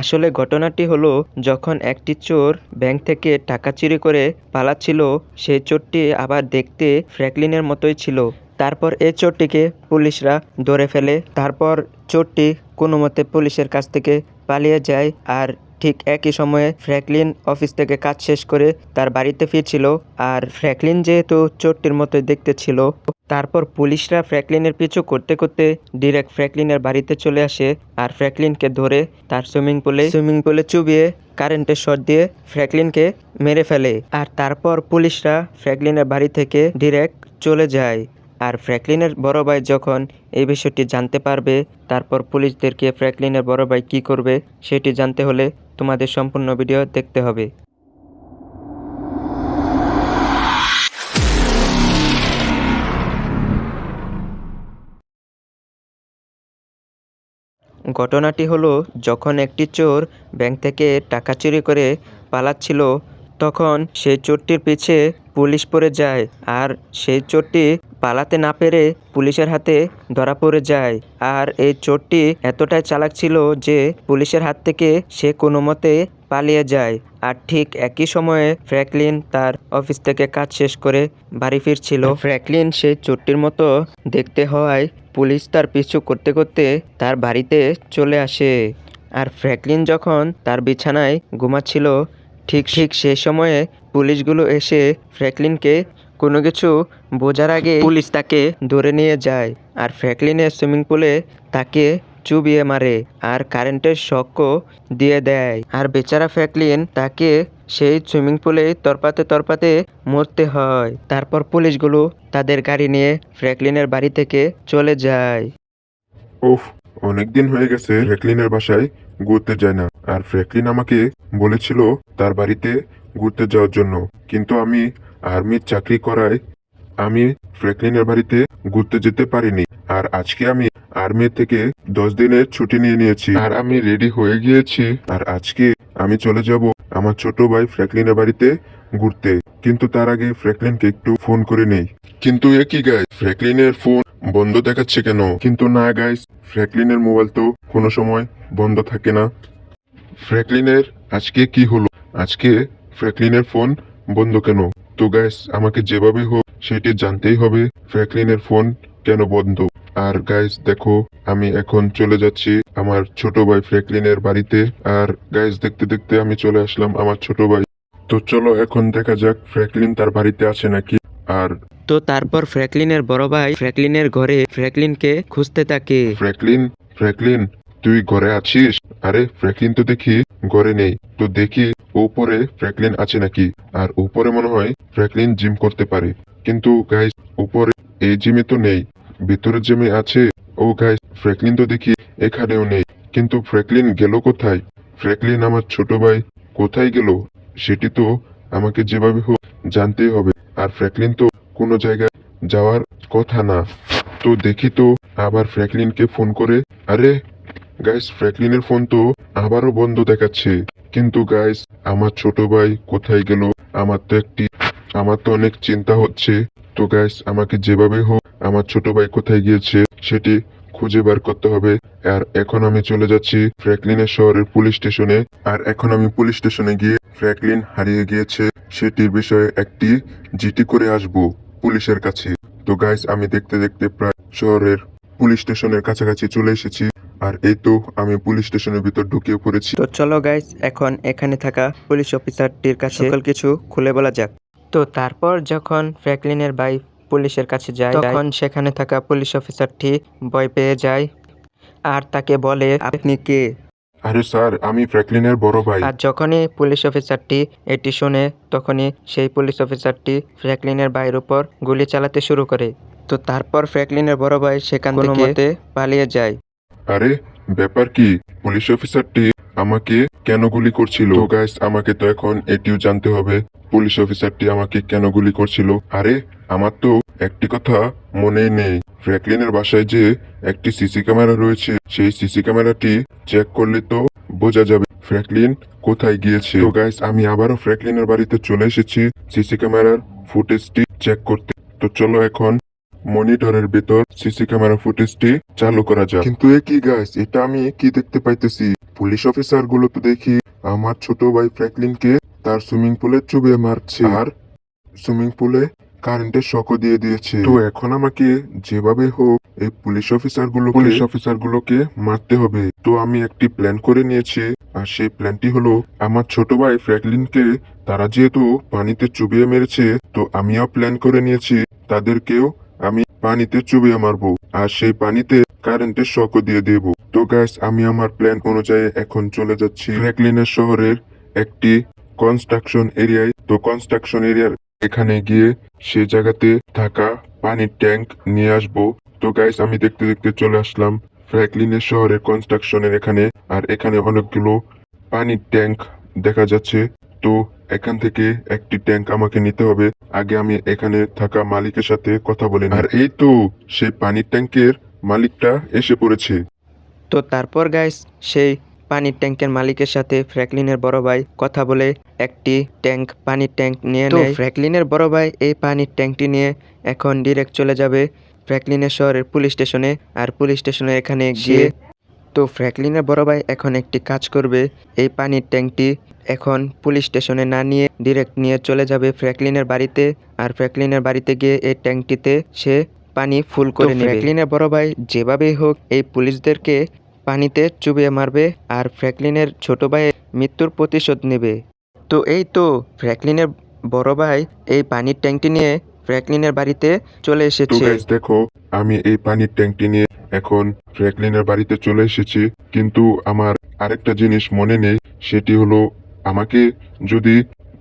আসলে ঘটনাটি হলো, যখন একটি চোর ব্যাংক থেকে টাকা চুরি করে পালাচ্ছিল সেই চোরটি আবার দেখতে ফ্র্যাকলিনের মতোই ছিল। তারপর এই চোরটিকে পুলিশরা ধরে ফেলে। তারপর চোরটি কোনো মতে পুলিশের কাছ থেকে পালিয়ে যায় আর ঠিক একই সময়ে ফ্র্যাঙ্কলিন অফিস থেকে কাজ শেষ করে তার বাড়িতে ফিরছিল আর ফ্র্যাঙ্কলিন যেহেতু চোরটির মতোই দেখতে ছিল, তারপর পুলিশরা ফ্র্যাঙ্কলিনের পিছু করতে করতে ডিরেক্ট ফ্র্যাঙ্কলিনের বাড়িতে চলে আসে আর ফ্র্যাঙ্কলিনকে ধরে তার সুইমিং পুলে সুইমিং পুলে চুবিয়ে কারেন্টের শট দিয়ে ফ্র্যাঙ্কলিনকে মেরে ফেলে আর তারপর পুলিশরা ফ্র্যাঙ্কলিনের বাড়ি থেকে ডিরেক্ট চলে যায়। আর ফ্র্যাঙ্কলিনের বড় ভাই যখন এই বিষয়টি জানতে পারবে, তারপর পুলিশদেরকে ফ্র্যাঙ্কলিনের বড় ভাই কী করবে সেটি জানতে হলে তোমাদের সম্পূর্ণ ভিডিও দেখতে হবে। ঘটনাটি হলো, যখন একটি চোর ব্যাংক থেকে টাকা চুরি করে পালাচ্ছিল তখন সেই চোরটির পিছে পুলিশ পড়ে যায় আর সেই চোরটি পালাতে না পেরে পুলিশের হাতে ধরা পড়ে যায়। আর এই চোরটি এতটাই চালাক ছিল যে পুলিশের হাত থেকে সে কোনো মতে পালিয়ে যায়। আর ঠিক একই সময়ে ফ্র্যাঙ্কলিন তার অফিস থেকে কাজ শেষ করে বাড়ি ফিরছিল। ফ্র্যাঙ্কলিন সেই চোরটির মতো দেখতে হওয়ায় পুলিশ তার পিছু করতে করতে তার বাড়িতে চলে আসে। আর ফ্র্যাঙ্কলিন যখন তার বিছানায় ঘুমাচ্ছিল ঠিক ঠিক সেই সময়ে পুলিশগুলো এসে ফ্র্যাঙ্কলিনকে কোনো কিছু বোঝার আগে পুলিশ তাকে ধরে নিয়ে যায় আর ফ্র্যাঙ্কলিনের সুইমিং পুলে তাকে চুবিয়ে মারে আর কারেন্টের শকও দিয়ে দেয়। আর বেচারা ফ্র্যাঙ্কলিন তাকে সেই সুইমিং পুলে তরপাতে তরপাতে মরতে হয়। তারপর পুলিশগুলো তাদের গাড়ি নিয়ে ফ্র্যাঙ্কলিনের বাড়ি থেকে চলে যায়। ওফ অনেকদিন হয়ে গেছে ফ্র্যাঙ্কলিনের বাসায় ঘুরতে যায় না। আর ফ্র্যাঙ্কলিন আমাকে বলেছিল তার বাড়িতে ঘুরতে যাওয়ার জন্য। কিন্তু আমি আর্মির চাকরি করায় আমি ফ্র্যাঙ্কলিনের বাড়িতে ঘুরতে যেতে পারিনি। আর আজকে আমি আর্মি থেকে দশ দিনের ছুটি নিয়ে নিয়েছি। আর আমি রেডি হয়ে গিয়েছি। আর আজকে আমি চলে যাব আমার ছোট ভাই ফ্র্যাঙ্কলিনের বাড়িতে ঘুরতে। কিন্তু তার আগে ফ্র্যাঙ্কলিনকে একটু ফোন করে নেই। কিন্তু এ কি গাইস ফ্র্যাঙ্কলিনের ফোন বন্ধ দেখাচ্ছে কেন? কিন্তু না গাইস ফ্র্যাঙ্কলিনের মোবাইল তো কোনো সময় বন্ধ থাকে না। ফ্র্যাঙ্কলিনের, আজকে কি হলো? আজকে ফ্র্যাঙ্কলিনের ফোন বন্ধ কেন? তো গাইস আমাকে যেভাবে হোক, সেটি জানতেই হবে ফ্র্যাঙ্কলিনের ফোন কেন বন্ধ। আর গাইস দেখো, আমি এখন চলে যাচ্ছি আমার ছোট ভাই ফ্র্যাঙ্কলিনের বাড়িতে। আর গাইস দেখতে দেখতে আমি চলে আসলাম আমার ছোট ভাই। তো, চলো, এখন দেখা যাক ফ্র্যাঙ্কলিন তার বাড়িতে আছে নাকি। আর তো তারপর ফ্র্যাঙ্কলিনের বড় ভাই ফ্র্যাঙ্কলিনের ঘরে ফ্র্যাঙ্কলিনকে খুঁজতে থাকে। ফ্র্যাঙ্কলিন ফ্র্যাঙ্কলিন তুই ঘরে আছিস? আরে ফ্র্যাঙ্কলিন তো দেখি ঘরে নেই। তো দেখি উপরে ফ্র্যাঙ্কলিন আছে নাকি? আর উপরে মনে হয় ফ্র্যাঙ্কলিন জিম করতে পারে। কিন্তু গাইস উপরে এই জিমে তো নেই। ভিতরে জিমে আছে। ও গাইস ফ্র্যাঙ্কলিন তো দেখি এখানেও নেই। কিন্তু ফ্র্যাঙ্কলিন গেল কোথায়? ফ্র্যাঙ্কলিন আমার ছোট ভাই কোথায় গেল? সেটি তো আমাকে যেভাবে হোক জানতেই হবে। আর ফ্র্যাঙ্কলিন তো কোনো জায়গায় যাওয়ার কথা না। তো দেখি তো আবার ফ্র্যাঙ্কলিনকে ফোন করে। আরে গাইস ফ্র্যাঙ্কলিনের ফোন তো আবারও বন্ধ দেখাচ্ছে। কিন্তু গাইস আমার ছোট ভাই কোথায় গেল? আমার তো একটি, আমার তো অনেক চিন্তা হচ্ছে। তো গাইস আমাকে যেভাবে হোক, আমার ছোট ভাই কোথায় গিয়েছে সেটি খুঁজে বার করতে হবে। আর এখন আমি চলে যাচ্ছি ফ্র্যাঙ্কলিনের শহরের পুলিশ স্টেশনে। আর এখন আমি পুলিশ স্টেশনে গিয়ে ফ্র্যাঙ্কলিন হারিয়ে গিয়েছে সেটির বিষয়ে একটি জিটি করে আসব পুলিশের কাছে। তো গাইস আমি দেখতে দেখতে প্রায় শহরের পুলিশ স্টেশনের কাছাকাছি চলে এসেছি আর এই তো আমি পুলিশ স্টেশনের ভিতর ঢুকিয়ে পড়েছি। তো চলো গাইস এখন এখানে থাকা পুলিশ অফিসারটির কাছে সকল কিছু খুলে বলা যাক। তো তারপর যখন ফ্র্যাঙ্কলিনের ভাই পুলিশের কাছে যায় তখন সেখানে থাকা পুলিশ অফিসারটি ভয় পেয়ে যায় আর তাকে বলে আপনি কে? আরে স্যার আমি ফ্র্যাঙ্কলিনের বড় ভাই। আর যখনই পুলিশ অফিসারটি এটি শুনে তখনই সেই পুলিশ অফিসারটি ফ্র্যাঙ্কলিনের ভাইয়ের উপর গুলি চালাতে শুরু করে। তো তারপর ফ্র্যাঙ্কলিনের বড় ভাই সেখান থেকে পালিয়ে যায়। আরে ব্যাপার কি? পুলিশ অফিসারটি আমাকে কেন গুলি করছিল? তো গাইস আমাকে তো এখন এটিও জানতে হবে পুলিশ অফিসারটি আমাকে কেন গুলি করছিল? আরে আমার তো একটি কথা মনেই নেই। ফ্র্যাঙ্কলিনের বাসায় যে একটি সিসি ক্যামেরা রয়েছে, সেই সিসি ক্যামেরাটি চেক করলে তো বোঝা যাবে ফ্র্যাঙ্কলিন কোথায় গিয়েছে। তো গাইস আমি আবারও ফ্র্যাঙ্কলিনের বাড়িতে চলে এসেছি সিসি ক্যামেরার ফুটেজটি চেক করতে। তো চলো এখন মনিটরের ভেতর সিসি ক্যামেরা ফুটেজটি চালু করা যাক। কিন্তু এ কি গাইস এটা আমি কি দেখতে পাইতেছি? পুলিশ অফিসারগুলো তো দেখি, আমার ছোট ভাই ফ্র্যাঙ্কলিনকে তার সুইমিং পুলে চুবিয়ে মারছে। আর সুইমিং পুলে কারেন্টের শকও দিয়ে দিয়েছে। তো এখন আমাকে যেভাবে হোক এই পুলিশ অফিসারগুলো পুলিশ অফিসার গুলোকে মারতে হবে। তো আমি একটি প্ল্যান করে নিয়েছি। আর সেই প্ল্যানটি হলো আমার ছোট ভাই ফ্র্যাঙ্কলিনকে তারা যেহেতু পানিতে চুবিয়ে মেরেছে তো আমিও প্ল্যান করে নিয়েছি তাদেরকেও আমি পানিতে চুবিয়ে মারবো। আর সেই পানিতে কারেন্টের শকও দিয়ে দেব। তো গ্যাস আমি আমার প্ল্যান অনুযায়ী এখন চলে যাচ্ছি। ফ্র্যাঙ্কলিনের শহরের একটি কনস্ট্রাকশন এরিয়ায় তো কনস্ট্রাকশন এরিয়ার এখানে গিয়ে সে জায়গাতে থাকা পানির ট্যাঙ্ক নিয়ে আসব। তো গাইস আমি দেখতে দেখতে চলে আসলাম ফ্র্যাঙ্কলিনের শহরের কনস্ট্রাকশনের এখানে। আর এখানে অনেকগুলো পানির ট্যাঙ্ক দেখা যাচ্ছে। তো এখান থেকে একটি ট্যাঙ্ক আমাকে নিতে হবে। আগে আমি এখানে থাকা মালিকের সাথে কথা বলে। আর এই তো সেই পানির ট্যাঙ্কের মালিকটা এসে পড়েছে। তো তারপর গাইস সেই পানির ট্যাঙ্কের মালিকের সাথে ফ্র্যাঙ্কলিনের বড় ভাই কথা বলে একটি ট্যাঙ্ক পানির ট্যাঙ্ক নিয়ে নেয়। ফ্র্যাঙ্কলিনের বড় ভাই এই পানির ট্যাঙ্কটি নিয়ে এখন ডিরেক্ট চলে যাবে ফ্র্যাঙ্কলিনের শহরের পুলিশ স্টেশনে আর পুলিশ স্টেশনে এখানে গিয়ে তো ফ্র্যাঙ্কলিনের বড় ভাই এখন একটি কাজ করবে। এই পানির ট্যাঙ্কটি এখন পুলিশ স্টেশনে না নিয়ে ডিরেক্ট নিয়ে চলে যাবে ফ্র্যাঙ্কলিনের বাড়িতে আর ফ্র্যাঙ্কলিনের বাড়িতে গিয়ে এই ট্যাঙ্কটিতে সে পানি ফুল করে নেবে। ফ্র্যাঙ্কলিনের বড় ভাই যেভাবেই হোক এই পুলিশদেরকে পানিতে চুবিয়ে মারবে আর ফ্র্যাঙ্কলিনের ছোট ভাইয়ের মৃত্যুর প্রতিশোধ নেবে। তো এই তো, ফ্র্যাঙ্কলিনের বড় ভাই এই পানির ট্যাঙ্কটি নিয়ে ফ্র্যাঙ্কলিনের বাড়িতে চলে এসেছে। দেখো, আমি এই পানির ট্যাঙ্কটি নিয়ে এখন ফ্র্যাঙ্কলিনের বাড়িতে চলে এসেছি, কিন্তু আমার আরেকটা জিনিস মনে নেই, সেটি হলো আমাকে যদি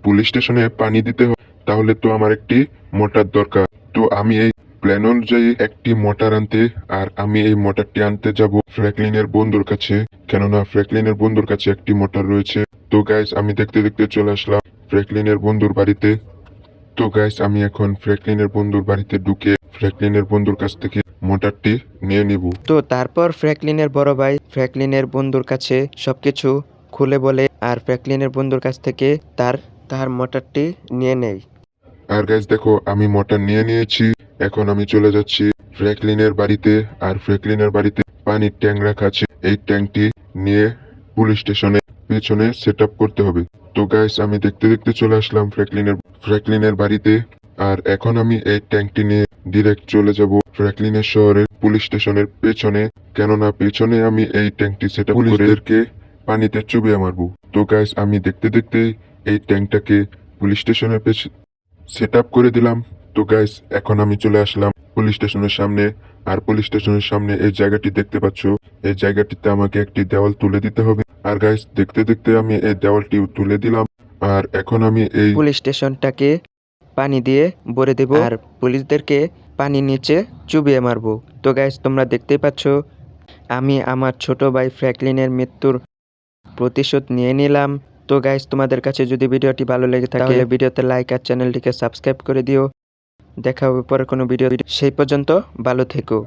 পুলিশ স্টেশনে পানি দিতে হয়, তাহলে তো আমার একটি মোটর দরকার। তো আমি এই প্ল্যান অনুযায়ী একটি মোটর আনতে আর আমি এই মোটরটি আনতে যাব ফ্র্যাঙ্কলিনের বন্ধুর কাছে। কেননা ফ্র্যাঙ্কলিনের বন্ধুর কাছে একটি মোটর রয়েছে। তো গাইস আমি দেখতে দেখতে চলে আসলাম ফ্র্যাঙ্কলিনের বন্ধুর বাড়িতে। তো গাইস আমি এখন ফ্র্যাঙ্কলিনের বন্ধুর বাড়িতে ঢুকে ফ্র্যাঙ্কলিনের বন্ধুর কাছ থেকে মোটরটি নিয়ে নিব। তো তারপর ফ্র্যাঙ্কলিনের বড় ভাই ফ্র্যাঙ্কলিনের বন্ধুর কাছে সবকিছু খুলে বলে আর ফ্র্যাঙ্কলিনের বন্ধুর কাছ থেকে তার তার মোটরটি নিয়ে নেয় আর গাইস দেখো আমি মোটর নিয়ে নিয়েছি। এখন আমি চলে যাচ্ছি ফ্র্যাঙ্কলিনের বাড়িতে আর ফ্র্যাঙ্কলিনের বাড়িতে পানির ট্যাঙ্ক রাখা আছে। এই ট্যাঙ্কটি নিয়ে পুলিশ স্টেশনে পেছনে সেট করতে হবে। তো গাইস আমি দেখতে দেখতে চলে আসলাম ফ্র্যাঙ্কলিনের ফ্র্যাঙ্কলিনের বাড়িতে আর এখন আমি এই ট্যাঙ্কটি নিয়ে ডিরেক্ট চলে যাব ফ্র্যাঙ্কলিনের শহরের পুলিশ স্টেশনের পেছনে। কেননা পেছনে আমি এই ট্যাঙ্কটি সেট আপ পুলিশদেরকে পানিতে চুবিয়ে মারবো। তো গাইস আমি দেখতে দেখতে এই ট্যাঙ্কটাকে পুলিশ স্টেশনের পেছনে সেট আপ করে দিলাম। তো গাইস এখন আমি চলে আসলাম পুলিশ স্টেশনের সামনে। আর পুলিশ স্টেশনের সামনে এই জায়গাটি দেখতে পাচ্ছ। এই জায়গাটিতে আমাকে একটি দেওয়াল তুলে দিতে হবে। আর গাইস দেখতে দেখতে আমি এই দেওয়ালটি তুলে দিলাম। আর এখন আমি এই পুলিশ স্টেশনটাকে পানি দিয়ে ভরে দেব। আর পুলিশদেরকে পানি নিচে চুবিয়ে মারবো। তো গাইস তোমরা দেখতেই পাচ্ছ আমি আমার ছোট ভাই ফ্র্যাঙ্কলিনের মৃত্যুর প্রতিশোধ নিয়ে নিলাম। তো গাইস তোমাদের কাছে যদি ভিডিওটি ভালো লেগে থাকে তাহলে ভিডিওতে লাইক আর চ্যানেলটিকে সাবস্ক্রাইব করে দিও। দেখা হবে পরে কোনো ভিডিও। সেই পর্যন্ত ভালো থেকো।